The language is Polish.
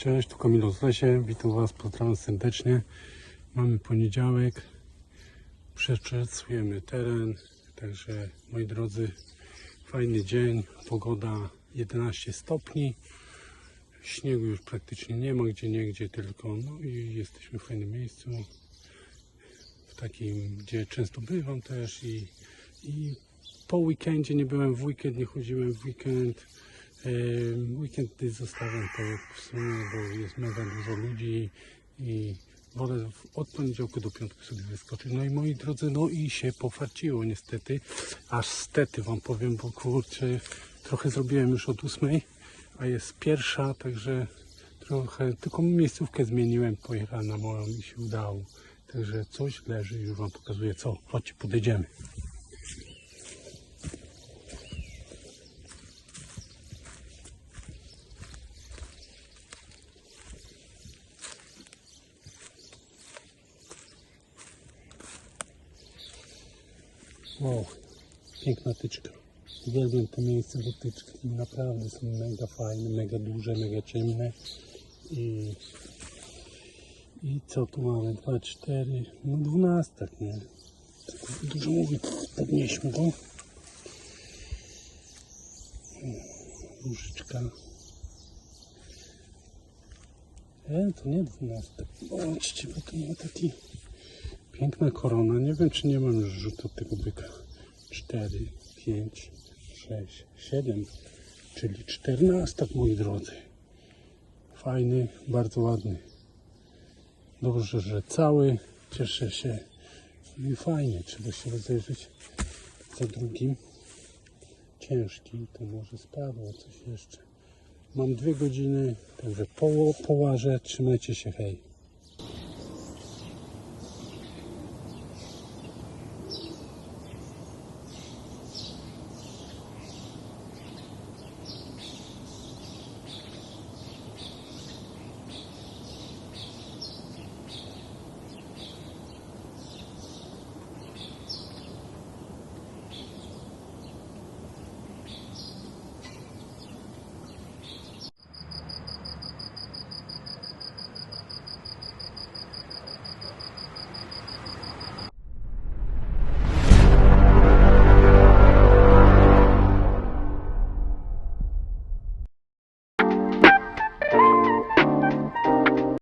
Cześć, tu Kamilo z Lesie. Witam Was, pozdrawiam serdecznie. Mamy poniedziałek. Przeczesujemy teren. Także moi drodzy, fajny dzień. Pogoda 11 stopni. Śniegu już praktycznie nie ma, gdzie niegdzie tylko. No i jesteśmy w fajnym miejscu. W takim, gdzie często bywam też i, i po weekendzie nie byłem w weekend, nie chodziłem w weekend. Weekendy zostawiam to w sumie, bo jest mega dużo ludzi i wolę od poniedziałku do piątku sobie wyskoczyć. No i moi drodzy, no i się pofarciło niestety. Aż stety wam powiem, bo kurczę, trochę zrobiłem już od ósmej, a jest pierwsza, także trochę, tylko miejscówkę zmieniłem, pojechałem na moją i się udało. Także coś leży, już wam pokazuję co. Chodźcie, podejdziemy. Wow, piękna tyczka. Uwielbiam te miejsca, bo tyczki naprawdę są mega fajne, mega duże, mega ciemne. I, i co tu mamy? 2, 4, no 12, nie? Dużo mówię, podnieśmy go. Różyczka. E, to nie 12. Zobaczcie, bo tu ma taki Piękna korona. Nie wiem, czy nie mam już rzutu tego byka. 4, 5, 6, 7, czyli 14, moi drodzy. Fajny, bardzo ładny. Dobrze, że cały. Cieszę się. No I fajnie, trzeba się rozejrzeć za drugim. Ciężki, to może spadło coś jeszcze. Mam dwie godziny, także poło, połażę. Trzymajcie się, hej.